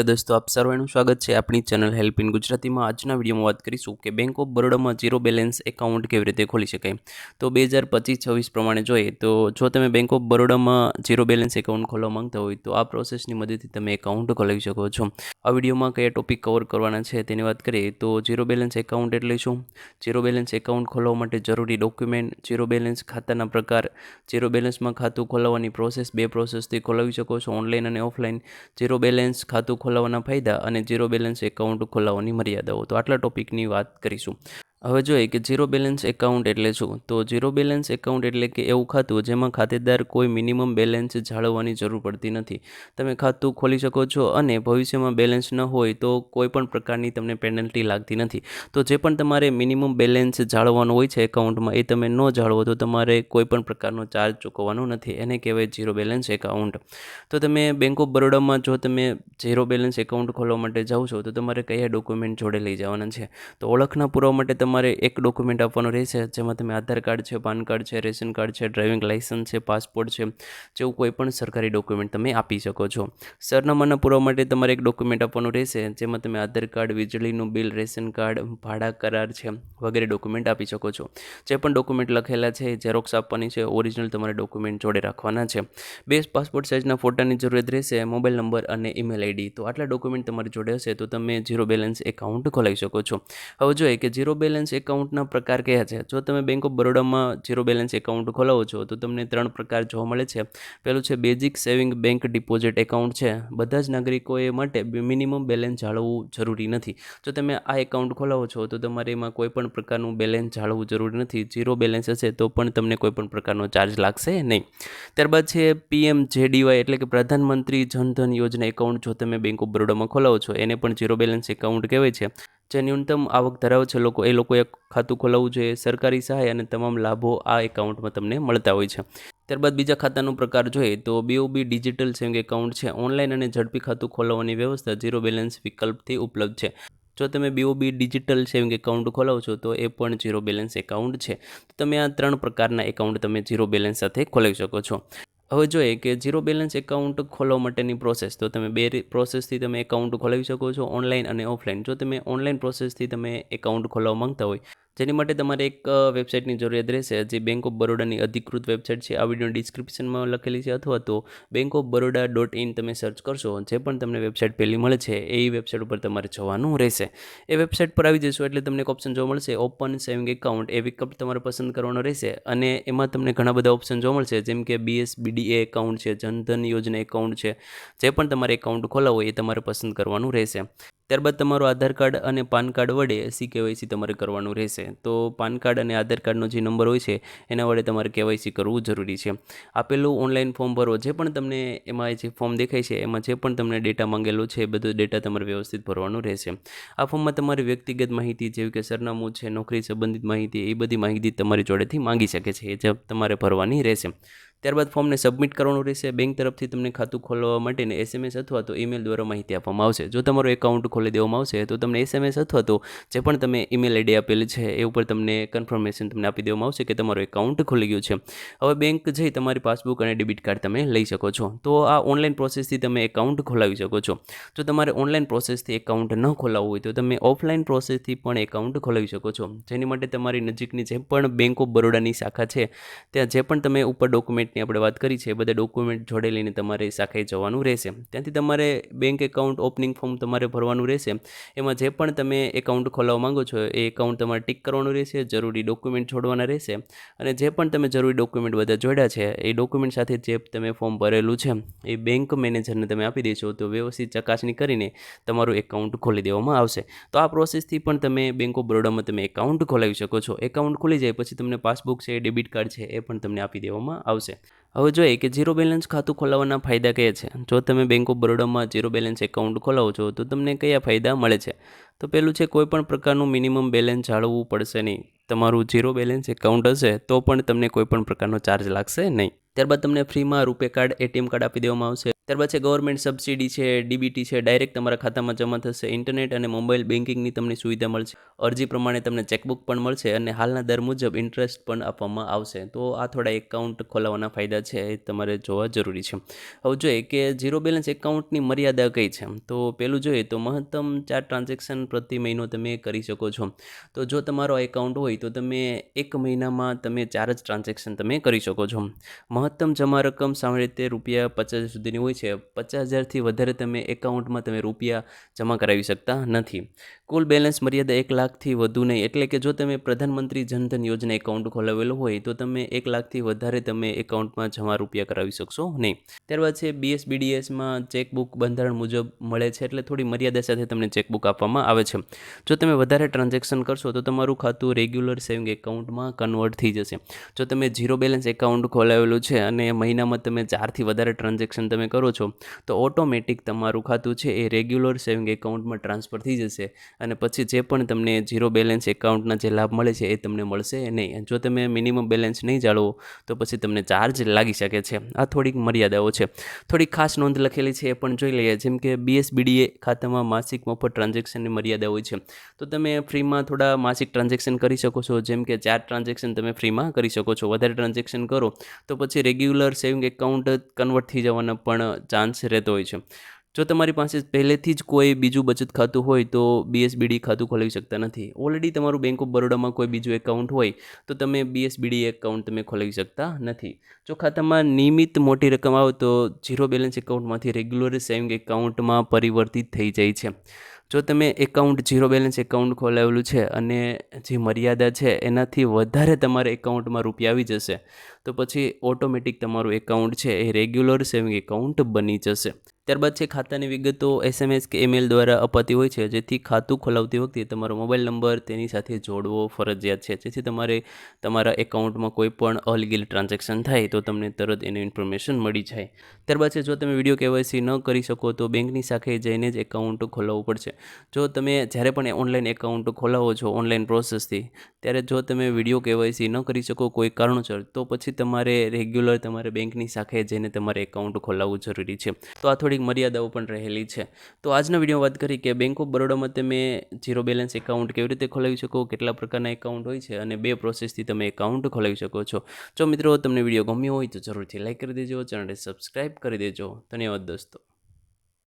Hello દોસ્તો, આપ સર્વેનું સ્વાગત છે આપણી ચેનલ હેલ્પ ઇન ગુજરાતીમાં. આજના વિડીયોમાં વાત કરીશું કે બેંક ઓફ બરોડામાં ઝીરો બેલેન્સ એકાઉન્ટ કેવી રીતે ખોલી શકાય. તો બે હજાર પચીસ છવ્વીસ પ્રમાણે જોઈએ, તો જો તમે બેંક ઓફ બરોડામાં ઝીરો બેલેન્સ એકાઉન્ટ ખોલવા માંગતા હોય, તો આ પ્રોસેસની મદદથી તમે એકાઉન્ટ ખોલાવી શકો છો. આ વિડીયોમાં કયા ટોપિક કવર કરવાના છે તેની વાત કરીએ, તો ઝીરો બેલેન્સ એકાઉન્ટ એટલે શું? ઝીરો બેલેન્સ એકાઉન્ટ ખોલવા માટે જરૂરી ડોક્યુમેન્ટ, ઝીરો બેલેન્સ ખાતાના પ્રકાર, ઝીરો બેલેન્સમાં ખાતું ખોલાવવાની પ્રોસેસ, બે પ્રોસેસથી ખોલાવી શકો છો ઓનલાઈન અને ઓફલાઈન. ઝીરો બેલેન્સ ખાતું ખોલાવવાના ફાયદા અને ઝીરો બેલેન્સ એકાઉન્ટ ખોલાવવાની મર્યાદાઓ. તો આટલા ટોપિકની વાત કરીશું. હવે જોઈએ કે ઝીરો બેલેન્સ એકાઉન્ટ એટલે શું? તો ઝીરો બેલેન્સ એકાઉન્ટ એટલે કે એવું ખાતું જેમાં ખાતેદાર કોઈ મિનિમમ બેલેન્સ જાળવવાની જરૂર પડતી નથી. તમે ખાતું ખોલી શકો છો અને ભવિષ્યમાં બેલેન્સ ન હોય તો કોઈ પણ પ્રકારની તમને પેનલ્ટી લાગતી નથી. તો જે પણ તમારે મિનિમમ બેલેન્સ જાળવવાનું હોય છે એકાઉન્ટમાં એ તમે ન જાળવો તો તમારે કોઈ પણ પ્રકારનો ચાર્જ ચૂકવવાનો નથી. એને કહેવાય ઝીરો બેલેન્સ એકાઉન્ટ તો તમે બેંક ઓફ બરોડામાં જો તમે ઝીરો બેલેન્સ એકાઉન્ટ ખોલવા માટે જાઓ છો તો તમારે કયા ડોક્યુમેન્ટ જોડે લઈ જવાના છે? તો ઓળખના પુરાવા માટે તમારે એક ડોક્યુમેન્ટ આપવાનું રહેશે, જેમાં તમે આધાર કાર્ડ છે, પાન કાર્ડ છે, રેશન કાર્ડ છે ડ્રાઇવિંગ લાઇસન્સ છે પાસપોર્ટ છે, જેવું કોઈ પણ સરકારી ડોક્યુમેન્ટ તમે આપી શકો છો. સરનામાના પુરાવા માટે તમારે એક ડોક્યુમેન્ટ આપવાનું રહેશે, જેમાં તમે આધાર કાર્ડ, વીજળીનું બિલ, રેશન કાર્ડ, ભાડા કરાર છે, વગેરે ડોક્યુમેન્ટ આપી શકો છો. જે પણ ડોક્યુમેન્ટ લખેલા છે ઝેરોક્સ આપવાની છે ઓરિજિનલ તમારે ડોક્યુમેન્ટ જોડે રાખવાના છે. બે પાસપોર્ટ સાઇઝના ફોટાની જરૂરત રહેશે, મોબાઈલ નંબર અને ઈમેલ આઈડી તો આટલા ડોક્યુમેન્ટ તમારી જોડે હશે, તો તમે ઝીરો બેલેન્સ એકાઉન્ટ ખોલાવી શકો છો. હવે જોઈએ કે ઝીરો બેલેન્સ એકાઉન્ટના પ્રકાર કયા છે? જો તમે બેંક ઓફ બરોડામાં ઝીરો બેલેન્સ એકાઉન્ટ ખોલાવો છો, તો તમને ત્રણ પ્રકાર જોવા મળે છે. પહેલું છે basic saving bank deposit account છે. બધા જ નાગરિકોએ માટે મિનિમમ બેલેન્સ જાળવવું જરૂરી નથી. જો તમે આ એકાઉન્ટ ખોલાવો છો, તો તમારે એમાં કોઈ પણ પ્રકારનું બેલેન્સ જાળવવું જરૂરી નથી. ઝીરો બેલેન્સ હશે, તો પણ તમને કોઈ પણ પ્રકારનો ચાર્જ લાગશે નહીં. ત્યારબાદ છે પીએમ જેડીવાય એટલે કે પ્રધાનમંત્રી જનધન યોજના એકાઉન્ટ જો તમે બેંક ઓફ બરોડામાં ખોલાવો છો, એને પણ ઝીરો બેલેન્સ એકાઉન્ટ કહેવાય છે. જે ન્યૂનતમ આવક ધરાવે છે, લોકો એ લોકોએ ખાતું ખોલાવવું જોઈએ, સરકારી સહાય અને તમામ લાભો આ એકાઉન્ટમાં તમને મળતા હોય છે. ત્યારબાદ બીજા ખાતાનો પ્રકાર જોઈએ તો બીઓબી ડિજિટલ સેવિંગ એકાઉન્ટ છે. ઓનલાઈન અને ઝડપી ખાતું ખોલાવવાની વ્યવસ્થા ઝીરો બેલેન્સ વિકલ્પથી ઉપલબ્ધ છે. જો તમે બીઓબી ડિજિટલ સેવિંગ એકાઉન્ટ ખોલાવો છો, તો એ પણ ઝીરો બેલેન્સ એકાઉન્ટ છે. તો તમે આ ત્રણ પ્રકારના એકાઉન્ટ તમે ઝીરો બેલેન્સ સાથે ખોલાવી શકો છો. હવે જોઈએ કે ઝીરો બેલેન્સ એકાઉન્ટ ખોલવા માટેની પ્રોસેસ તો તમે બે પ્રોસેસથી તમે એકાઉન્ટ ખોલાવી શકો છો ઓનલાઈન અને ઓફલાઈન જો તમે ઓનલાઈન પ્રોસેસથી તમે એકાઉન્ટ ખોલાવવા માંગતા હોય જેની માટે તમારે એક વેબસાઇટની જરૂરિયાત રહેશે. જે બેંક ઓફ બરોડાની અધિકૃત વેબસાઇટ છે. આ વીડિયો ડિસ્ક્રિપ્શનમાં લખેલી છે અથવા તો bank of Baroda dot in તમે સર્ચ કરશો, જે પણ તમને વેબસાઇટ પહેલી મળે છે, એ વેબસાઇટ ઉપર તમારે જવાનું રહેશે. એ વેબસાઇટ પર આવી જશો એટલે તમને એક ઓપ્શન જોવા મળશે ઓપન સેવિંગ એકાઉન્ટ એ વિકલ્પ તમારે પસંદ કરવાનો રહેશે અને એમાં તમને ઘણા બધા ઓપ્શન જોવા મળશે, જેમ કે બીએસ બીડીએ એકાઉન્ટ છે જનધન યોજના એકાઉન્ટ છે. જે પણ તમારે એકાઉન્ટ ખોલાવો એ તમારે પસંદ કરવાનું રહેશે. ત્યારબાદ તમારું આધાર કાર્ડ અને પાન કાર્ડ વડે સી કેવાયસી તમારે કરવાનું રહેશે. તો પાન કાર્ડ અને આધાર કાર્ડનો જે નંબર હોય છે, એના વડે તમારે કેવાયસી કરવું જરૂરી છે. આપેલું ઓનલાઈન ફોર્મ ભરો, જે પણ તમને એમાં જે ફોર્મ દેખાય છે, એમાં જે પણ તમને ડેટા માંગેલો છે, એ બધો ડેટા તમારે વ્યવસ્થિત ભરવાનું રહેશે. આ ફોર્મમાં તમારી વ્યક્તિગત માહિતી, જેવી કે સરનામું છે, નોકરી સંબંધિત માહિતી, એ બધી માહિતી તમારી જોડેથી માંગી શકે છે, એ જે તમારે ભરવાની રહેશે. ત્યારબાદ ફોર્મને સબમિટ કરવાનું રહેશે. બેંક તરફથી તમને ખાતું ખોલવા માટેને એસએમએસ અથવા તો ઈમેલ દ્વારા માહિતી આપવામાં આવશે. જો તમારું એકાઉન્ટ ખોલી દેવામાં આવશે, તો તમને એસએમએસ અથવા તો જે પણ તમે ઈમેલ આઈડી આપેલી છે, એ ઉપર તમને કન્ફર્મેશન તમને આપી દેવામાં આવશે કે તમારું એકાઉન્ટ ખોલી ગયું છે. હવે બેંક જઈ તમારી પાસબુક અને ડેબિટ કાર્ડ તમે લઈ શકો છો. તો આ ઓનલાઈન પ્રોસેસથી તમે એકાઉન્ટ ખોલાવી શકો છો. જો તમારે ઓનલાઈન પ્રોસેસથી એકાઉન્ટ ન ખોલાવવું હોય, તો તમે ઓફલાઈન પ્રોસેસથી પણ એકાઉન્ટ ખોલાવી શકો છો. જેની માટે તમારી નજીકની જે પણ બેંક ઓફ બરોડાની શાખા છે, ત્યાં જે પણ તમે ઉપર ડોક્યુમેન્ટ ડોક્યુમેન્ટની આપણે વાત કરી છે, એ બધા ડોક્યુમેન્ટ જોડે લઈને તમારે શાખાએ જવાનું રહેશે. ત્યાંથી તમારે બેંક એકાઉન્ટ ઓપનિંગ ફોર્મ તમારે ભરવાનું રહેશે. એમાં જે પણ તમે એકાઉન્ટ ખોલાવવા માંગો છો, એ એકાઉન્ટ તમારે ટિક કરવાનું રહેશે, જરૂરી ડોક્યુમેન્ટ છોડવાના રહેશે અને જે પણ તમે જરૂરી ડોક્યુમેન્ટ બધા જોડ્યા છે, એ ડોક્યુમેન્ટ સાથે જે તમે ફોર્મ ભરેલું છે, એ બેંક મેનેજરને તમે આપી દેશો, તો વ્યવસ્થિત ચકાસણી કરીને તમારું એકાઉન્ટ ખોલી દેવામાં આવશે. તો આ પ્રોસેસથી પણ તમે બેંક ઓફ બરોડામાં તમે એકાઉન્ટ ખોલાવી શકો છો. એકાઉન્ટ ખુલી જાય પછી તમને પાસબુક છે ડેબિટ કાર્ડ છે, એ પણ તમને આપી દેવામાં આવશે. હવે જોઈએ કે ઝીરો બેલેન્સ ખાતું ખોલાવવાના ફાયદા કયા છે? જો તમે બેંક ઓફ બરોડામાં ઝીરો બેલેન્સ એકાઉન્ટ ખોલાવો છો, તો તમને કયા ફાયદા મળે છે? તો પહેલું છે કોઈ પણ પ્રકારનું મિનિમમ બેલેન્સ જાળવવું પડશે નહીં. તમારું ઝીરો બેલેન્સ એકાઉન્ટ હશે, તો પણ તમને કોઈ પણ પ્રકારનો ચાર્જ લાગશે નહીં. ત્યારબાદ તમને ફ્રીમાં રૂપે કાર્ડ એટીએમ કાર્ડ આપી દેવામાં આવશે. ત્યારબાદ છે ગવર્મેન્ટ સબસિડી છે ડીબીટી છે ડાયરેક્ટ તમારા ખાતામાં જમા થશે ઇન્ટરનેટ અને મોબાઈલ બેન્કિંગની તમને સુવિધા મળશે. અરજી પ્રમાણે તમને ચેકબુક પણ મળશે અને હાલના દર મુજબ ઇન્ટરેસ્ટ પણ આપવામાં આવશે. તો આ થોડા એકાઉન્ટ ખોલાવવાના ફાયદા છે એ તમારે જોવા જરૂરી છે. હવે જોઈએ કે ઝીરો બેલેન્સ એકાઉન્ટની મર્યાદા કઈ છે? તો પહેલું જોઈએ તો મહત્તમ ચાર ટ્રાન્ઝેક્શન પ્રતિ મહિનો તમે કરી શકો છો. તો જો તમારો એકાઉન્ટ હોય તો તમે એક મહિનામાં તમે ચાર જ ટ્રાન્ઝેક્શન તમે કરી શકો છો. મહત્તમ જમા રકમ સામાન્ય રીતે રૂપિયા પચાસ સુધીની હોય છે. પચાસ હજારથી વધારે તમે એકાઉન્ટમાં તમે રૂપિયા જમા કરાવી શકતા નથી. કુલ બેલેન્સ મર્યાદા એક લાખથી વધુ નહીં. એટલે કે જો તમે પ્રધાનમંત્રી જનધન યોજના એકાઉન્ટ ખોલાવેલું હોય, તો તમે એક લાખથી વધારે તમે એકાઉન્ટમાં જમા રૂપિયા કરાવી શકશો નહીં. ત્યારબાદ છે બીએસબીડીએસમાં ચેકબુક બંધારણ મુજબ મળે છે, એટલે થોડી મર્યાદા સાથે તમને ચેકબુક આપવામાં આવે છે. જો તમે વધારે ટ્રાન્ઝેક્શન કરશો, તો તમારું ખાતું રેગ્યુલર સેવિંગ એકાઉન્ટમાં કન્વર્ટ થઈ જશે. જો તમે ઝીરો બેલેન્સ એકાઉન્ટ ખોલાવેલું છે અને મહિનામાં તમે ચારથી વધારે ટ્રાન્ઝેક્શન તમે કરો છો, તો ઓટોમેટિક તમારું ખાતું છે એ રેગ્યુલર સેવિંગ એકાઉન્ટમાં ટ્રાન્સફર થઈ જશે અને પછી જે પણ તમને ઝીરો બેલેન્સ એકાઉન્ટના જે લાભ મળે છે એ તમને મળશે નહીં. જો તમે મિનિમમ બેલેન્સ નહીં જાળવો, તો પછી તમને ચાર્જ લાગી શકે છે. આ થોડીક મર્યાદાઓ છે. થોડીક ખાસ નોંધ લખેલી છે એ પણ જોઈ લઈએ. જેમ કે બીએસબીડીએ ખાતામાં માસિક મફત ટ્રાન્ઝેક્શનની મર્યાદા હોય છે. તો તમે ફ્રીમાં થોડા માસિક ટ્રાન્ઝેક્શન કરી શકો છો. જેમ કે ચાર ટ્રાન્ઝેક્શન તમે ફ્રીમાં કરી શકો છો. વધારે ટ્રાન્ઝેક્શન કરો, તો પછી રેગ્યુલર સેવિંગ એકાઉન્ટ કન્વર્ટ થઈ જવાના પણ ચાન્સ રહેતો હોય છે. જો તમારી પાસે પહેલેથી જ કોઈ બીજું બચત ખાતું હોય તો બીએસબીડી ખાતું ખોલાવી શકતા નથી. ઓલરેડી તમારું બેંક ઓફ બરોડામાં કોઈ બીજું એકાઉન્ટ હોય તો તમે બીએસબીડી એકાઉન્ટ તમે ખોલાવી શકતા નથી. જો ખાતામાં નિયમિત મોટી રકમ આવે તો ઝીરો બેલેન્સ એકાઉન્ટમાંથી રેગ્યુલર સેવિંગ એકાઉન્ટમાં પરિવર્તિત થઈ જાય છે. જો તમે એકાઉન્ટ ઝીરો બેલેન્સ એકાઉન્ટ ખોલાવેલું છે અને જે મર્યાદા છે એનાથી વધારે તમારા એકાઉન્ટમાં રૂપિયા આવી જશે, તો પછી ઓટોમેટિક તમારું એકાઉન્ટ છે એ રેગ્યુલર સેવિંગ એકાઉન્ટ બની જશે. ત્યારબાદ છે ખાતાની વિગતો એસએમએસ કે ઈમેલ દ્વારા અપાતી હોય છે, જેથી ખાતું ખોલાવતી વખતે તમારો મોબાઈલ નંબર તેની સાથે જોડવો ફરજિયાત છે. જેથી તમારે તમારા એકાઉન્ટમાં કોઈ પણ અલગીલ ટ્રાન્ઝેક્શન થાય તો તમને તરત એની ઇન્ફોર્મેશન મળી જાય. ત્યારબાદ છે, જો તમે વીડિયો કેવાયસી ન કરી શકો તો બેંકની શાખાએ જઈને જ એકાઉન્ટ ખોલાવવું પડશે. જો તમે જ્યારે પણ ઓનલાઈન એકાઉન્ટ ખોલાવો છો ઓનલાઈન પ્રોસેસથી ત્યારે જો તમે વીડિયો કેવાયસી ન કરી શકો કોઈ કારણોસર, તો પછી તમારે રેગ્યુલર તમારે બેંકની શાખાએ જઈને તમારે એકાઉન્ટ ખોલાવવું જરૂરી છે. તો આ થોડીક મર્યાદાઓ પણ રહેલી છે. તો આજના વીડિયો વાત કરી કે બેંક ઓફ બરોડામાં તમે ઝીરો બેલેન્સ એકાઉન્ટ કેવી રીતે ખોલાવી શકો? કેટલા પ્રકારના એકાઉન્ટ હોય છે? અને બે પ્રોસેસથી તમે એકાઉન્ટ ખોલાવી શકો છો. જો મિત્રો તમને વીડિયો ગમ્યો હોય તો જરૂરથી લાઇક કરી દેજો ચેનલને સબસ્ક્રાઈબ કરી દેજો. ધન્યવાદ દોસ્તો.